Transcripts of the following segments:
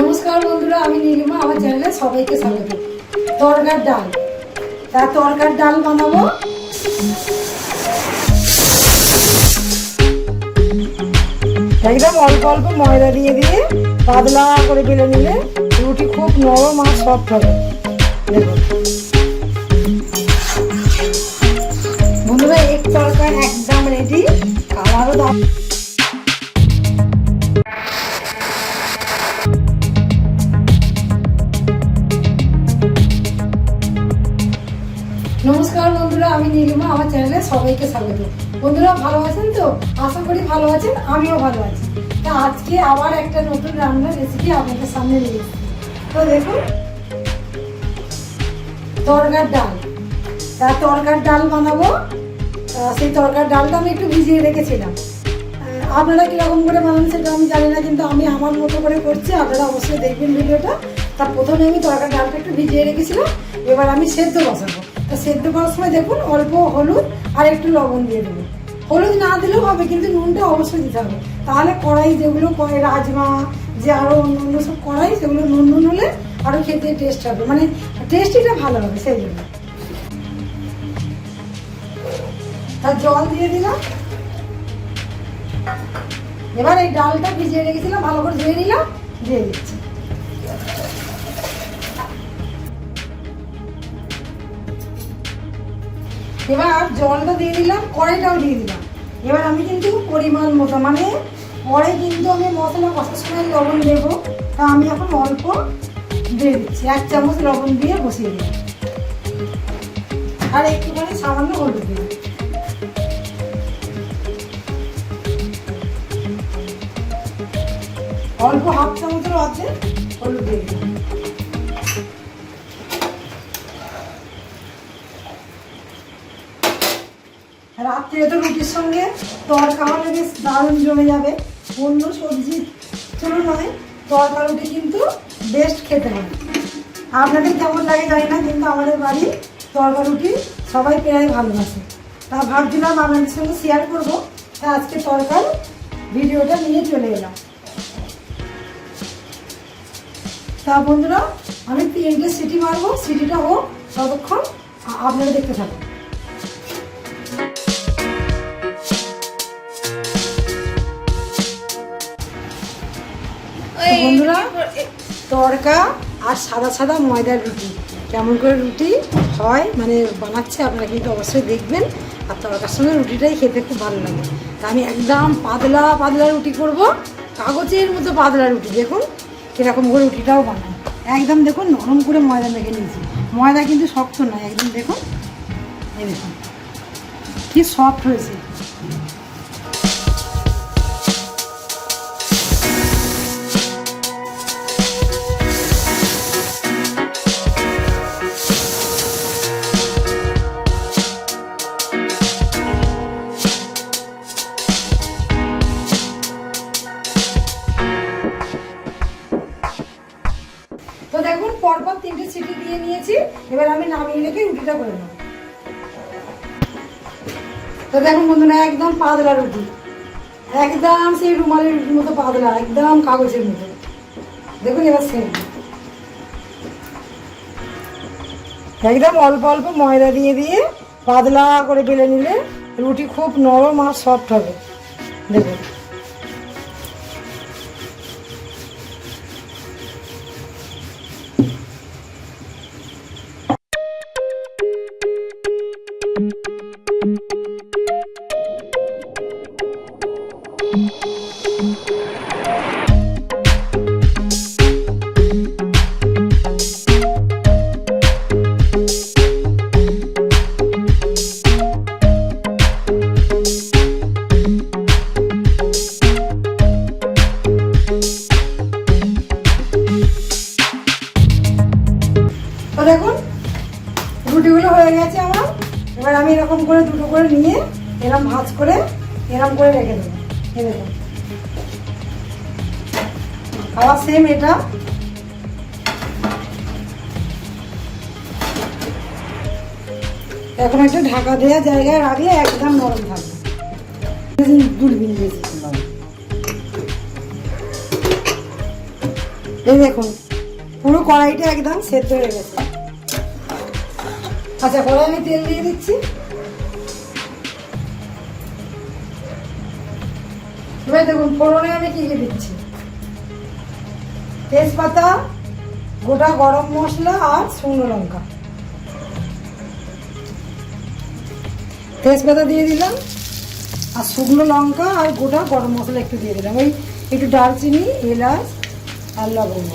নমস্কার বন্ধুরা, আমি নীলিমা, আমার চ্যানেলে সবাইকে স্বাগত। তরকার ডাল। তা তরকার ডাল বানাবো। একদম অল্প অল্প ময়দা দিয়ে দিয়ে পাতলা করে বেলে নিলে রুটি খুব নরম আর সফট হবে। দেখুন। আশা করি ভালো আছেন, আমিও ভালো আছি। তা আজকে আবার একটা নতুন রান্নার রেসিপি আপনাদের সামনে নিয়ে এসেছি। তো দেখুন, তরকার ডাল। তা তরকার ডাল বানাবো। সেই তরকার ডালটা আমি একটু ভিজিয়ে রেখেছিলাম। আপনারা কীরকম করে বানান সেটা আমি জানি না, কিন্তু আমি আমার মতো করে করছি, আপনারা অবশ্যই দেখবেন ভিডিওটা। তা প্রথমে আমি তরকার ডালটা একটু ভিজিয়ে রেখেছিলাম, এবার আমি সেদ্ধ বসাবো। তা সেদ্ধ করার সময় দেখুন, অল্প হলুদ আর একটু লবণ দিয়ে দেবো। হলুদ না দিলেও হবে, কিন্তু নুনটা অবশ্যই দিতে হবে। তাহলে কড়াই যেগুলো করে, রাজমা, যে আরও অন্য অন্য সব কড়াই, সেগুলো নুন নুন হলে আরও খেতে টেস্ট হবে। মানে টেস্টিটা ভালো হবে, সেই জন্য। তার জল দিয়ে দিলাম। এবার এই ডালটা ভিজিয়ে রেখেছিলাম, ভালো করে ধুয়ে নিলাম, দিয়ে দিচ্ছি। এবার জলটা দিয়ে দিলাম, কড়াইটাও দিয়ে দিলাম। এবার আমি কিন্তু পরিমাণ মতো মানে পরে কিন্তু আমি মশলা কষার সময় লবণ দেবো, তা আমি এখন অল্প দিয়ে দিচ্ছি। এক চামচ লবণ দিয়ে বসিয়ে দিলাম। আর একটুখানি সামান্য হলুদ দিলাম। অল্প হাফ চামচের আছে, হলুদ দিয়ে দিলাম। রাত্রে তো রুটির সঙ্গে তরকা হলে বেশ দারুণ জমে যাবে। অন্য সবজি তুলনায় তরকা রুটি কিন্তু বেস্ট খেতে হয় আপনাদের কেমন লাগে জানি না, কিন্তু আমাদের বাড়ি তরকা রুটি সবাই প্রায় ভালোবাসে। তা ভাবছিলাম আপনাদের সঙ্গে শেয়ার করব তা আজকে তরকার ভিডিওটা নিয়ে চলে এলাম। তা বন্ধুরা, আমি তিনটে সিটি মারবো, সিটিটা হোক, ততক্ষণ আপনারা দেখতে থাকুন। বন্ধুরা আর সাদা সাদা ময়দার রুটি। কেমন করে রুটি হয় মানে বানাচ্ছে, আপনারা কিন্তু অবশ্যই দেখবেন। আর তড়কার সঙ্গে রুটিটাই খেতে খুব ভালো লাগে। তা আমি একদম পাতলা পাতলা রুটি করব। কাগজের মতো পাতলা রুটি, দেখুন কীরকম করে রুটিটাও বানাই। একদম দেখুন, নরম করে ময়দা মেখে নিয়েছি। ময়দা কিন্তু শক্ত নয়, একদম দেখুন। এই দেখুন, কি সফট হয়েছে। তিনটে সিটি দিয়ে নিয়েছি, এবার আমি নামিয়ে রেখে রুটিটা করে নেব। তো দেখুন বন্ধুরা, একদম পাতলা রুটি। একদম সেই রুমালের রুটির মতো পাতলা, একদম কাগজের মতো। দেখুন এবার সেম একদম অল্প অল্প ময়দা দিয়ে দিয়ে পাতলা করে বেলে নিলে রুটি খুব নরম আর সফট হবে। দেখুন। দেখুন রুটিগুলো হয়ে গেছে আমার। এবার আমি এরকম করে দুটো করে নিয়ে এরকম ভাঁজ করে এরকম করে রেখে দেবো। দেখুন আবার সেম এটা। এখন একটু ঢাকা দেওয়া জায়গায় রাখলে একদম নরম থাকবে। দূরবীন দিয়েছি এই দেখুন, পুরো কড়াইটা একদম সেদ্ধ হয়ে গেছে। আচ্ছা কড়াই আমি তেল দিয়ে দিচ্ছি। এবার দেখুন, ফোড়নে আমি কি কি দিচ্ছি? তেজপাতা, গোটা গরম মশলা আর শুকনো লঙ্কা। তেজপাতা দিয়ে দিলাম, আর শুকনো লঙ্কা আর গোটা গরম মশলা একটু দিয়ে দিলাম। ওই একটু দারচিনি, এলাচ আর লবঙ্গ।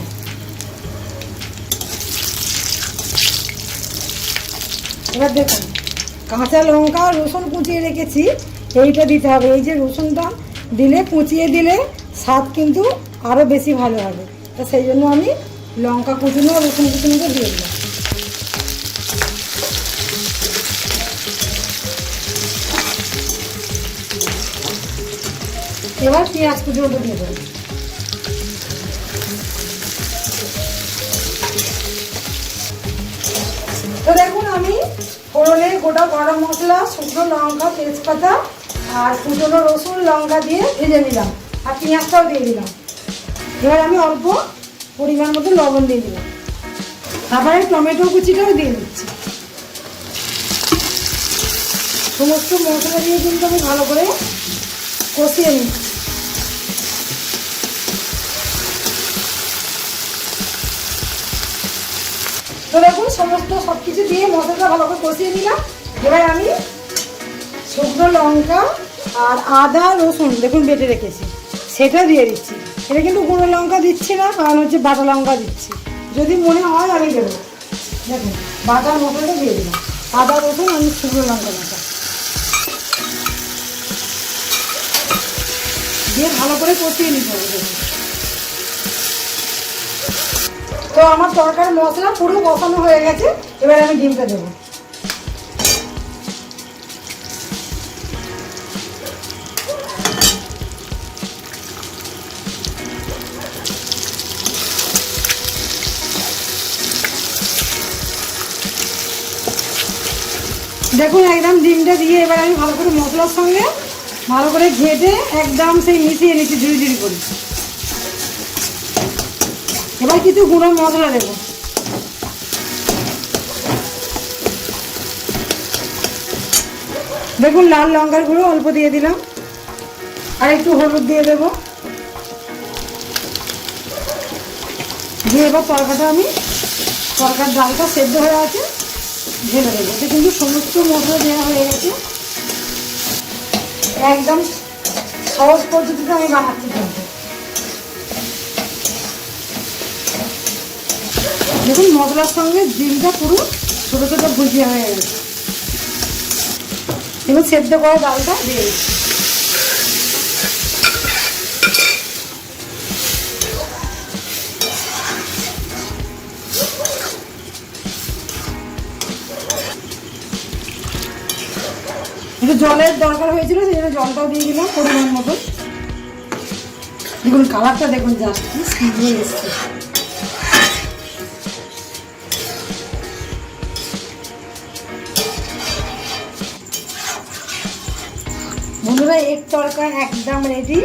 এবার দেখুন, কাঁচা লঙ্কা রসুন কুচিয়ে রেখেছি, এইটা দিতে হবে। এই যে রসুনটা দিলে, কুচিয়ে দিলে স্বাদ কিন্তু আরও বেশি ভালো হবে। তো সেই জন্য আমি লঙ্কা কুচুনো রসুন কুচুনোটা দিয়ে দিলাম। এবার পেঁয়াজ কুচুনোটা দিয়ে দেবো তো দেখুন আমি ফোড়নে গোটা গরম মশলা, শুকনো লঙ্কা, তেজপাতা আর কুচনো রসুন, লঙ্কা দিয়ে ভেজে নিলাম আর পেঁয়াজটাও দিয়ে দিলাম। এবার আমি অল্প পরিমাণ মতো লবণ দিয়ে দিলাম। তারপরে টমেটো কুচিটাও দিয়ে দিচ্ছি। সমস্ত মশলা দিয়ে কিন্তু আমি ভালো করে কষিয়ে নিচ্ছি। তো দেখুন, সমস্ত সব কিছু দিয়ে মশলাটা ভালো করে কষিয়ে নিলাম। এবার আমি শুকনো লঙ্কা আর আদা, রসুন, দেখুন বেটে রেখেছি। সেটা দিয়ে দিচ্ছি। এটা কিন্তু গুঁড়ো লঙ্কা দিচ্ছি না, কারণ হচ্ছে বাটা লঙ্কা দিচ্ছি। যদি মনে হয়, আমি দেবো। দেখুন, বাটার মশলাটা দিয়ে দিলাম। আদা, রসুন আমি শুকনো লঙ্কা বাটা। দিয়ে ভালো করে কষিয়ে নিতে হবে, দেখুন। তো আমার তরকারি মশলা পুরো কষানো হয়ে গেছে, এবার আমি ডিমটা দেবো। দেখুন, একদম ডিমটা দিয়ে এবার আমি ভালো করে মশলার সঙ্গে ভালো করে ঘেটে একদম সেই মিশিয়ে নিচ্ছি, ঝুড়ি ঝুড়ি করে। এবার কিছু গুঁড়ো মশলা দেবো। দেখুন, লাল লঙ্কার গুঁড়ো অল্প দিয়ে দিলাম। আর একটু হলুদ দিয়ে দেবো। দিয়ে এবার তরকাটা আমি, তরকার ডালটা সেদ্ধ হয়ে আছে, ঢেলে দেবো। এটা কিন্তু সমস্ত মশলা দেওয়া হয়ে গেছে। একদম সহজ পদ্ধতিতে আমি বানাচ্ছি কিন্তু দেখুন, মশলার সঙ্গে ডিমটা পুরো ছোটো ছোটো ভুজিয়া হয়ে গেছে। এবার সেদ্ধ করা ডালটা দিয়ে জলের দরকার হয়েছিল, সেই জন্য জলটাও দিয়ে দিলাম পরিমাণ মতো দেখুন কালারটা দেখুন জাস্ট কি সুন্দর এসছে। বন্ধুরা এক তরকা একদম রেডি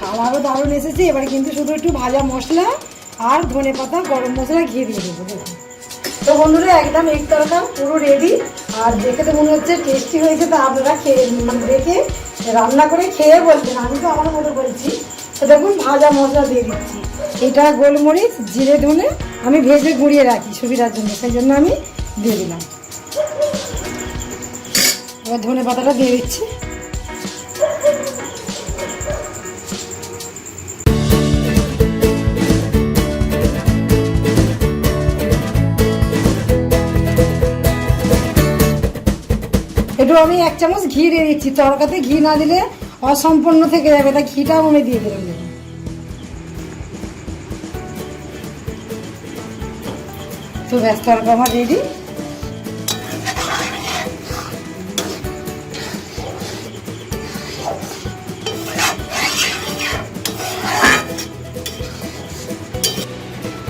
কালারও দারুণ এসেছে। এবারে কিন্তু শুধু একটু ভাজা মশলা আর ধনে পাতা, গরম মশলা ঘিয়ে দিয়ে দেবো তো বন্ধুরা, একদম এক তরকা পুরো রেডি আর দেখে তো মনে হচ্ছে টেস্টি হয়েছে, তা আপনারা খেয়ে মানে দেখে রান্না করে খেয়ে বলবেন। আমি তো আমার মতো বলছি তো দেখুন, ভাজা মশলা দিয়ে দিচ্ছি। এটা গোলমরিচ, জিরে, ধনে আমি ভেজে গুঁড়িয়ে রাখি সুবিধার জন্য, সেই জন্য আমি দিয়ে দিলাম। এবার ধনে পাতাটা দিয়ে দিচ্ছি। একটু আমি এক চামচ ঘি দিয়ে দিচ্ছি তরকাতে ঘি না দিলে অসম্পূর্ণ থেকে যাবে। তাই ঘিটাও আমি দিয়ে দিলাম। তো ব্যাস তরকা আমার রেডি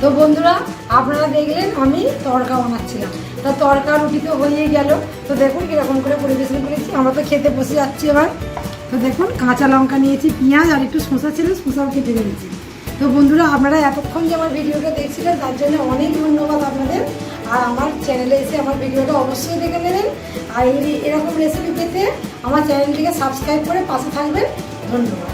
তো বন্ধুরা, আপনারা দেখলেন আমি তরকা বানাচ্ছিলাম। তা তড়কা রুটি তো হয়ে গেল। তো দেখুন কীরকম করে পরিবেশন করেছি। আমরা তো খেতে বসে যাচ্ছি এবার। তো দেখুন, কাঁচা লঙ্কা নিয়েছি, পেঁয়াজ আর একটু শসা ছিল, শসাও কেটে নিয়েছি। তো বন্ধুরা, আপনারা এতক্ষণ যে আমার ভিডিওটা দেখছিলেন, তার জন্য অনেক ধন্যবাদ আপনাদের। আর আমার চ্যানেলে এসে আমার ভিডিওটা অবশ্যই দেখে নেবেন। আর এই এরকম রেসিপি পেতে আমার চ্যানেলটিকে সাবস্ক্রাইব করে পাশে থাকবেন। ধন্যবাদ।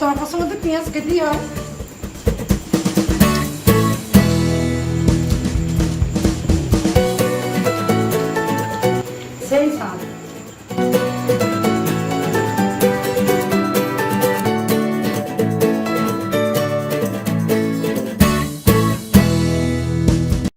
সেই স্বাদ বন্ধুরা আর তরকার সঙ্গে